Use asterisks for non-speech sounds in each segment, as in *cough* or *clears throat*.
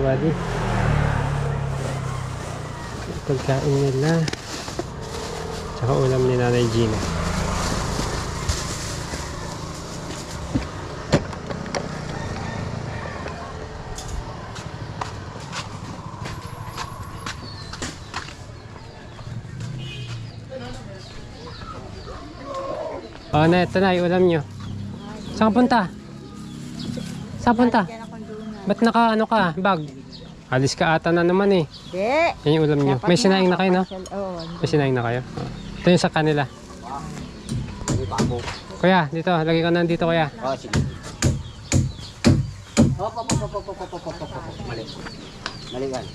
Buddy. Pagkain nila. Tsaka ulam ni Nanay Gina. Oh, na, ito na, yung ulam nyo. Saan punta? Saan punta? Ba't naka ano ka, bag? Alis ka ata na naman eh. Hindi. Yan yung ulam nyo. May sinaing na kayo, no? Oo. May sinaing na kayo. Oh. Ito yung sa kanila. Kuya, dito. Lagi ka nandito, kuya. Oh, sige. Hop, hop, hop, hop, hop, hop, hop, hop, hop, hop. Mali. Mali yan.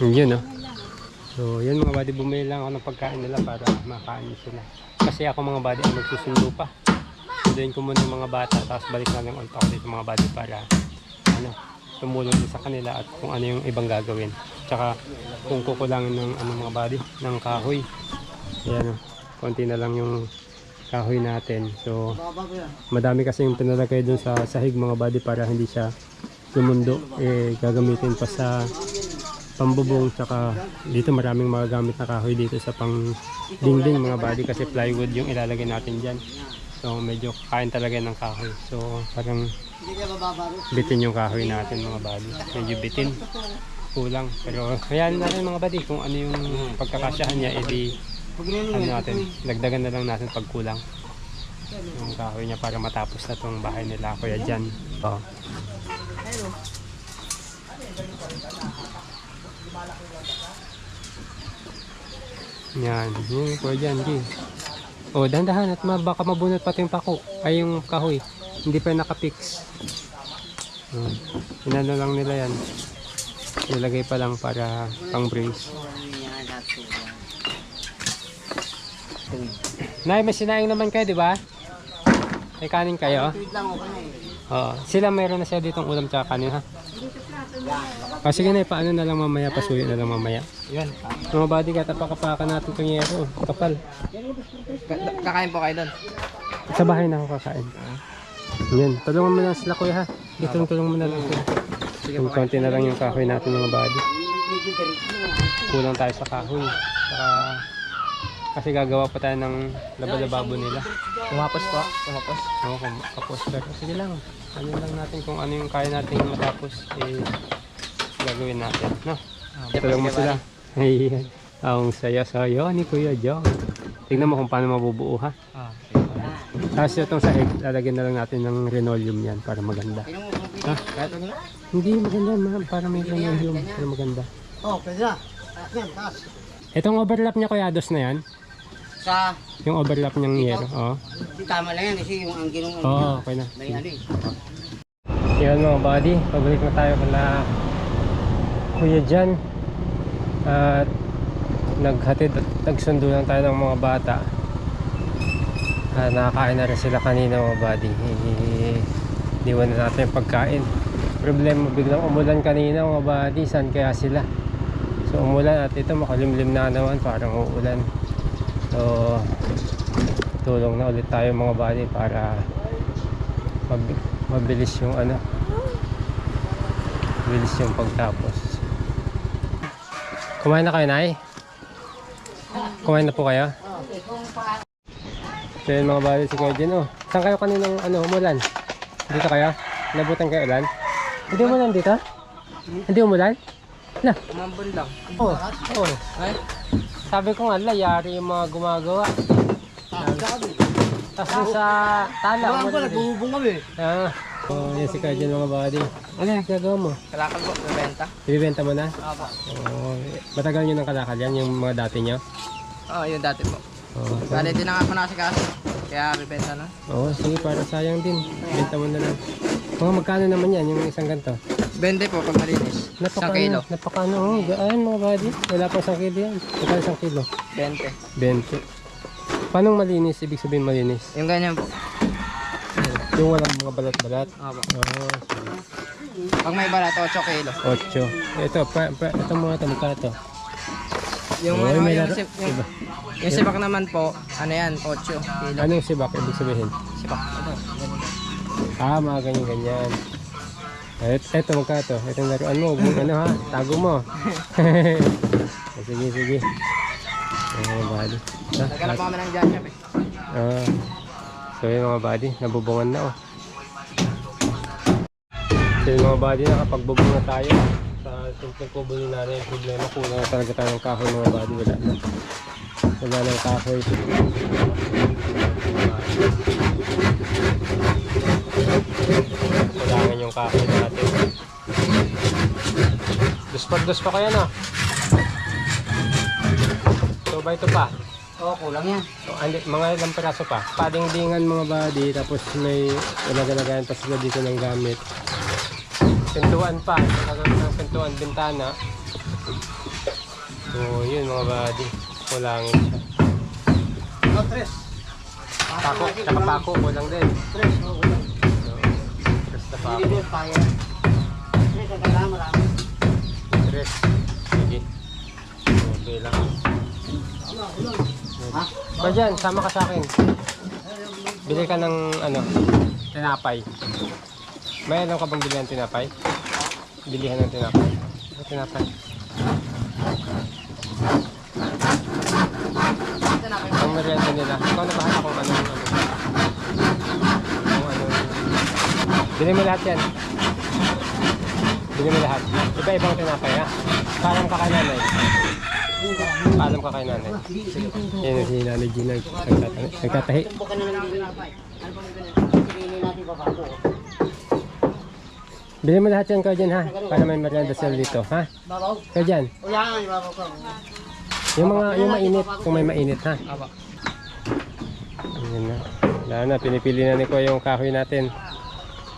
Yun, no? So, yun mga buddy, bumili lang ako ng pagkain nila para makain sila. Kasi ako mga buddy, ang magsusundo pa. Sunduin ko muna yung mga bata, tapos balik na lang ulit ako dito mga buddy para ano, tumulong din sa kanila at kung ano yung ibang gagawin. Tsaka kung kukulangin ng ano mga buddy, ng kahoy. Ayan o, konti na lang yung kahoy natin. So, madami kasi yung pinalagay dun sa sahig mga buddy para hindi siya lumundo. Eh, gagamitin pa sa pambubong tsaka dito maraming magagamit na kahoy dito sa pang dingding mga body kasi plywood yung ilalagay natin dyan so medyo kain talaga ng kahoy so parang bitin yung kahoy natin mga body medyo bitin. Kulang. Pero hayaan natin mga body kung ano yung pagkakasyahan niya edi ano natin dagdagan na lang natin pag kulang. Yung kahoy niya para matapos na tong bahay nila. Kuya dyan oh. Yan, yun po dyan, G. O, dahan-dahan at ma, baka mabunot pati yung pako. Ay, yung kahoy. Hindi pa nakapix. Hmm. Inano lang nila yan. Nilagay pa lang para pang brace. Nay, may sinaing naman kayo, di ba? May kanin kayo? Eh. Oo. Sila mayroon na siya ditong ulam tsaka kanin, ha? O, sige na, paano na lang mamaya, pasuyo na lang mamaya. Yan. Mga body ka, tapakapakan natin itong yero. Kapal. Kakain po kayo doon. Sa bahay na ako kakain. Yan. Tulungan mo lang sila kuya ha. Dito lang tulungan mo na lang sila. Yung konti na lang yung kahoy natin mga body. Kulang tayo sa kahoy. Saka, kasi gagawa pa tayo ng labalababo nila. Tumapos po. Tumapos. Oo, kung kapos. Pero sige lang. Ano lang natin kung ano yung kaya natin matapos. Eh, gagawin natin. No? Tulungan mo sila. Ayan. Ang saya-saya ni Kuya Jong. Tingnan mo kung paano mabubuo ha. Ah. Tapos itong sahig, lalagyan na lang natin ng linoleum yan para maganda. Ha? Ano? Hindi maganda ma'am, para may linoleum para maganda. Oh, pwede na. Ah, Yan, taas. Itong overlap niya kuya, dos na yan. Sa, Yung overlap niyang yero. Oo. di tama lang yan kasi yung ang ginong Oo, okay na. may ano eh. Yan mga buddy, pabalik na tayo kala Kuya Jan. At naghatid at nagsundo lang tayo ng mga bata. Ah, nakakain na rin sila kanina mga buddy. Diwan na natin yung pagkain. Problema, biglang umulan kanina mga buddy. Saan kaya sila? So umulan at ito makalimlim na naman. Parang uulan. So tulong na ulit tayo mga buddy para mag, mabilis yung ano mabilis yung pagtapos kumain na kayo Nay? kumain na po kayo? so yun mga bali si Kuya Jen oh saan kayo kaninang ano umulan? dito kayo? nabutan kayo ulan? hindi umulan dito? hindi umulan? na Umambon lang. oh, oh. Sabi ko nga layari yung mga gumagawa tapos yung sa tala umulan din. nagbubong kami. Ah, oh, yan si Kuya Jen mga buddy. Ano yung gagawa mo? Kalakal po, nabenta. Ibibenta mo na? Opo. Oo. matagal nyo ng kalakal yan, yung mga dati nyo? Oo, yun dati po. Oo. Dali din na nga po nakasikaso. Kaya bibenta na. Oo, sige, para sayang din. Benta mo na lang. Mga magkano naman yan, yung isang ganito? 20 po pag malinis. Napaka, Isang kilo. Napakano, oh, gaan mga buddy. Wala pa isang kilo yan. Magkano isang kilo? 20. 20. Paano malinis? Ibig sabihin malinis? Yung ganyan po. Yung walang mga balat-balat? Opo. Oo, Pag may balat, 8 kilo. 8. Ito, pa, pa, ito mga ito, magkano ito? Yung, Oo, ano, yung, sip, yung, iba. yung sibak naman po, ano yan, 8 kilo. Anong sibak? Ibig sabihin? Sibak. Ito. Ah, mga ganyan-ganyan. Et, eto magka to. Itong laruan mo. Huwag ano ha. Tago mo. Eh, *laughs* sige, sige. Ayan mga. Ha? Naghanap pa kami ng dyan, chef. Ah. So yun mga buddy, nabubungan na oh. So yun mga buddy, nakapagbubong na tayo. Sa simple kubo ni nanay yung problema, kulang na talaga tayo ng kahoy mga buddy, wala na. Wala na ng kahoy. Kailangan yung kahoy natin. Dos pa, dos pa kaya na. So ba ito pa? Oo, kulang yan. So, andi, mga ilang peraso pa. Padingdingan mga body, tapos may ilagay-lagayan pa sila dito ng gamit. Pintuan pa, nagkaroon ng pintuan, bintana. So, yun mga body. Kulangin siya. Oh, tres. Pako, tsaka pako, kulang din. Tres, oo, kulang. So, basta Hindi. Tres, kailangan marami. Tres. Sige. Okay lang. Ha? Ba dyan, sama ka sa akin. Bili ka ng ano, tinapay. May alam ka bang bilihan tinapay? Bilihan ng tinapay. Ano tinapay? Ang merienda nila. Ikaw na bahala kung ano yung ano. Kung ano. Bili mo lahat yan. Bili mo lahat. Iba-ibang tinapay ha. Paalam ka kay nanay. Paalam ka kay nanay. Yan si nanay Gina. Nagtatahi. Bili mo lahat yan ka dyan ha. Para may merienda sila dito ha. Ka dyan. Yung mga yung mainit. Kung may mainit ha. Ayan na. Wala na. Pinipili na ni Kuya yung kahoy natin.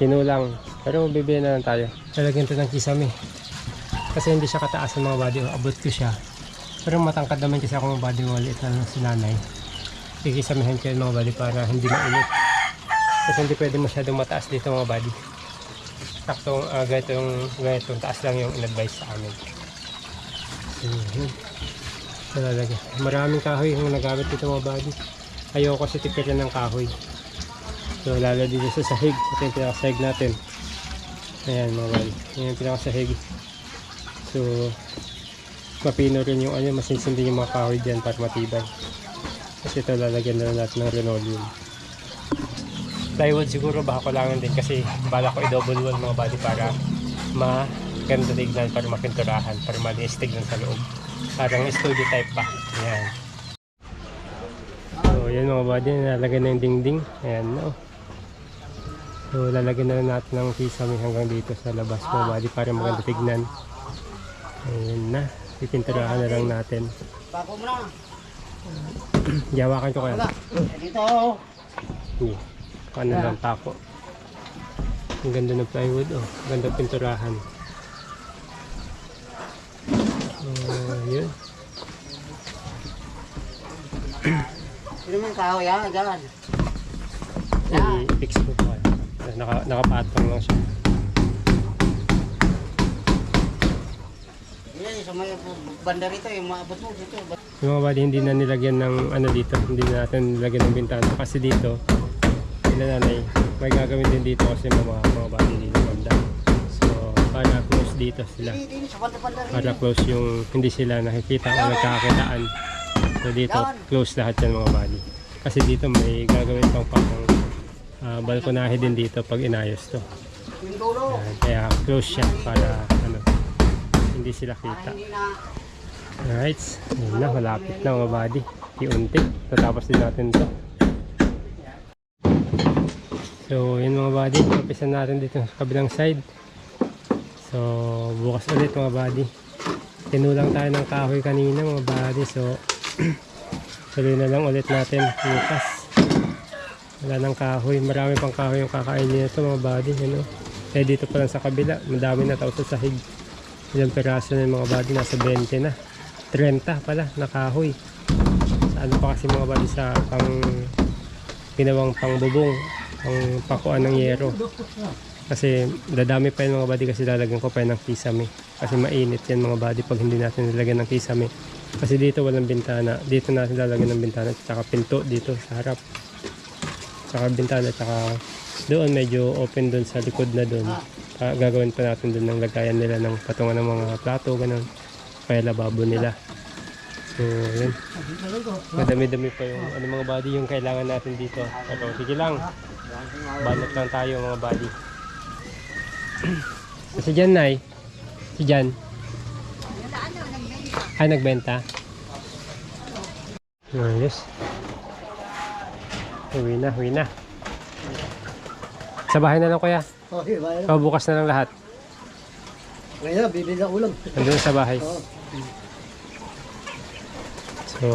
Kinulang. Pero bibili na lang tayo. Talagyan to ng kisame. Kasi hindi siya kataas ng mga body. Abot ko siya. Pero matangkad naman kasi ako mga body maliit na lang si nanay. Kikisamihan ko yung mga body para hindi mainit. Kasi hindi pwede masyadong mataas dito mga body. Saktong uh, ganitong, ganitong taas lang yung in-advise sa amin. So, yun. Talaga. Maraming kahoy yung nagamit dito mga body. Ayoko kasi tipirin ng kahoy. So lalo dito sa sahig. Ito yung pinakasahig natin. Ayan mga body. Ayan yung pinakasahig. So mapino rin yung ano, masinsindi yung mga kahoy dyan para matibay. Kasi ito lalagyan na natin ng linoleum. Plywood siguro baka kulangan din kasi bala ko i-double wall mga body para maganda tignan para mapinturahan para malinis tignan sa loob. Parang studio type pa. Ayan. So, yan mga body, nalagay na yung dingding. Ayan na. Oh. So, lalagyan na lang natin ng kisame hanggang dito sa labas mga body para maganda tignan. Ayan na. Pipinturahan na lang natin. Bako mo na. Yawakan ko kaya. Eh, Dito. oh. Yeah. Paano lang tako. Ang ganda ng plywood oh. Ang ganda pinturahan. Oh, yun. Sino man kahoy ha? Diyan. Yan. I-fix ko pa. Naka, nakapatong lang siya. Yan, sa may banda rito, yung maabot mo dito. Yung mga body, hindi na nilagyan ng ano dito. Hindi na natin nilagyan ng bintana. Kasi dito, sila nanay, may gagawin din dito kasi mga mga body dito banda. So, para close dito sila. Para close yung hindi sila nakikita o nagkakakitaan. So dito, close lahat yan mga body. Kasi dito may gagawin pang pang uh, balkonahe din dito pag inayos to. Ayan, kaya close siya para ano, hindi sila kita. Alright, yun na, malapit na mga body. Iunti, tatapos din natin to. So, yun mga body, umpisan natin dito sa kabilang side. So, bukas ulit mga body. Tinulang tayo ng kahoy kanina mga body. So, *clears throat* tuloy na lang ulit natin bukas. Wala ng kahoy. Marami pang kahoy yung kakainin nito mga body. Ano? Eh dito pa lang sa kabila, madami na tao sa sahig. Ilang peraso na yung mga body, nasa 20 na. 30 pala na kahoy. Sa ano pa kasi mga body sa pang ginawang pangbubong, pang pakuan ng yero. Kasi dadami pa yung mga body kasi lalagyan ko pa ng kisame. Kasi mainit yan mga body pag hindi natin nilagyan ng kisame. Kasi dito walang bintana. Dito natin lalagyan ng bintana. Tsaka pinto dito sa harap. Tsaka bintana. Tsaka doon medyo open doon sa likod na doon. Ah, gagawin pa natin doon ng lagayan nila ng patungan ng mga plato, ganun. Kaya lababo nila. So, yun. Madami-dami pa yung ano mga body yung kailangan natin dito. Pero sige lang. Banat lang tayo mga body. *clears throat* si Jan, Nay. Si Jan. Ay, nagbenta. Ayos. Uwi na, uwi na. Sa bahay na lang kuya. Oh, here, bayan O na. bukas na lang lahat. Ngayon na, bibili ng ulam. Nandun sa bahay. Oo. So,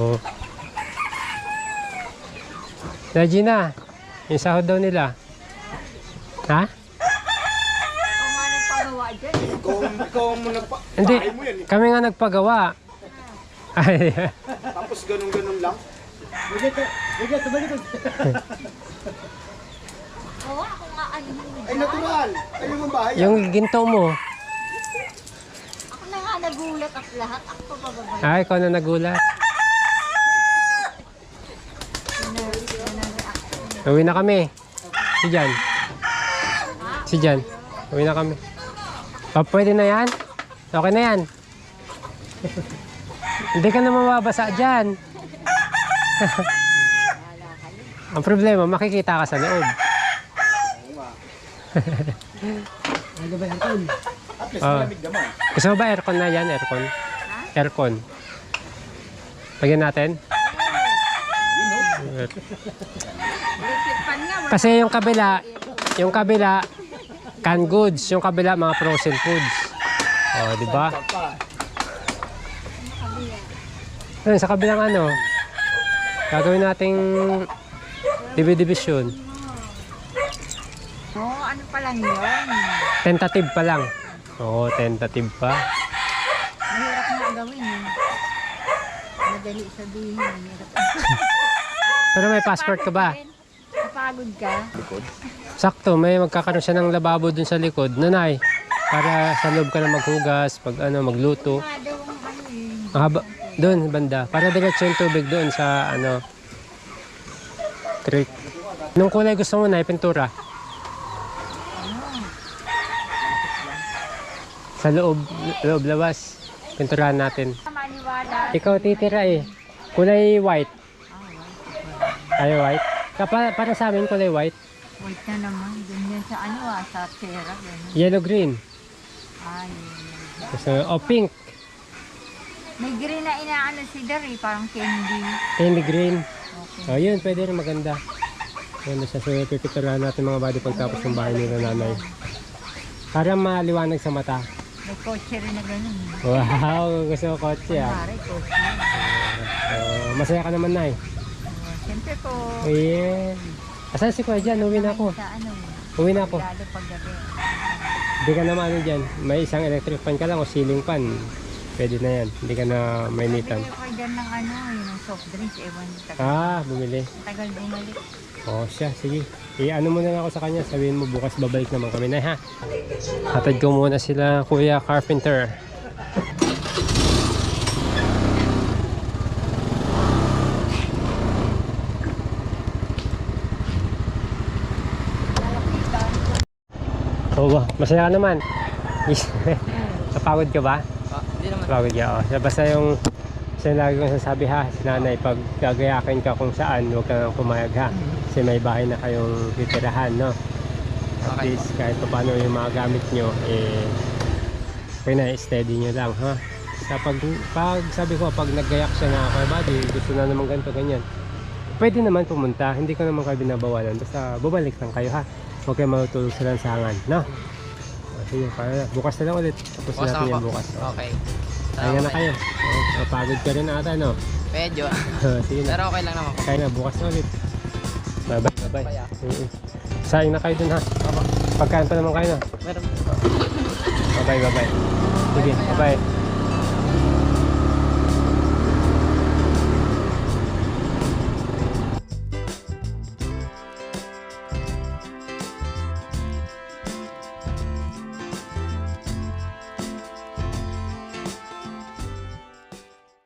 Regina, yung sahod daw nila. Ha? Kung ano pagawa dyan. Ikaw, ikaw mo nagpa... Hindi, Bahay mo yan eh. kami nga nagpagawa. Ay, Tapos ganun-ganun lang. Bigyan ka, bigyan, tumalik ko. Oo, ako nga ano. Ay, natural. Ay, yung bahay. yung ginto mo. Ako na nga nagulat at lahat. Ako pa bababay. Ay, ikaw na nagulat. Uwi na kami. Si Jan. Si Jan. Uwi na kami. Pa, pwede na yan? Okay na yan. Hindi ka na mababasa dyan. *laughs* Ang problema, makikita ka sa loob. Ano ba Tol? At least Ah. malamig naman. Gusto mo ba aircon na yan? Aircon? Aircon. Lagyan natin? Lipitan nga. Wala Kasi yung kabila, yung kabila, canned goods. Yung kabila, mga frozen foods. Oh, di ba? Ayun, sa kabilang ano, gagawin nating division. Oo, ano pa lang yun. Tentative pa lang. Oo, tentative pa. Mahirap nga gawin eh. Madali sabihin. Mahirap. *laughs* Pero may passport ka ba? Napagod ka? Sakto, may magkakaroon siya ng lababo dun sa likod. Nanay, para sa loob ka na maghugas, pag ano, magluto. Ano eh. Ang haba, doon, banda. Para diretso yung tubig doon sa, ano, creek. Anong kulay gusto mo na, pintura? Sa loob, loob labas. Pinturahan natin. Ikaw titira eh. Kulay white. Ay, white. Kapa, para sa amin, kulay white. Wait na naman. Ganyan sa ano ah, sa pera. Ganyan. Yellow green. Ay. Gusto, o pink. May green na inaano si Dari, parang candy. Candy green. Okay. O yun, pwede rin maganda. Yan na siya. So, pipiturahan natin mga body pagtapos ng bahay nila nanay. Para maliwanag sa mata. May kotse rin na ganun. Wow, *laughs* gusto ko kotse ah. Kotse. So, masaya ka naman, Nay. Uh, Siyempre po. Ayan. Asan si Kuya dyan? Uwi na ako. Ano, Uwi na ako. lalo paggabi. Hindi ka naman ano dyan. May isang electric fan ka lang o ceiling fan. Pwede na yan. Hindi ka na mainitan. Ko dyan ng ano, yun ng soft drinks. Ewan, tagal, Ah, bumili. tagal bumalik. Oo siya, sige. I-ano mo na lang ako sa kanya. Sabihin mo bukas babalik naman kami na ha. Hatid ko muna sila Kuya Carpenter. Oo ba? Masaya ka naman. *laughs* Napagod ka ba? Napagod ka, oh. So, Basta yung siya lagi kong sasabi ha, si nanay, pag gagayakin ka kung saan, huwag ka nang pumayag ha. Kasi may bahay na kayong titirahan, no? At Okay. least kahit pa paano yung mga gamit nyo, eh, pina-steady nyo lang, ha? Sa pag, pag sabi ko, pag naggayak siya na kay buddy, gusto na naman ganito, ganyan. Pwede naman pumunta, hindi ko naman kayo binabawalan. Basta bumalik lang kayo, ha? Huwag kayo matutulog sa lansangan, no? Sige, para, bukas na lang ulit. Tapos Bukas natin na yan ako. bukas. Okay. Kaya na kayo. O, napagod ka rin ata, no? Medyo. *laughs* Sige na. Pero okay lang naman. Kaya na, bukas na ulit. Bye-bye. Bye-bye. Bye. Mm-mm. Saing na kayo dun, ha? Pagkain pa naman kayo, no? Meron. Bye-bye, bye-bye. Sige, bye-bye.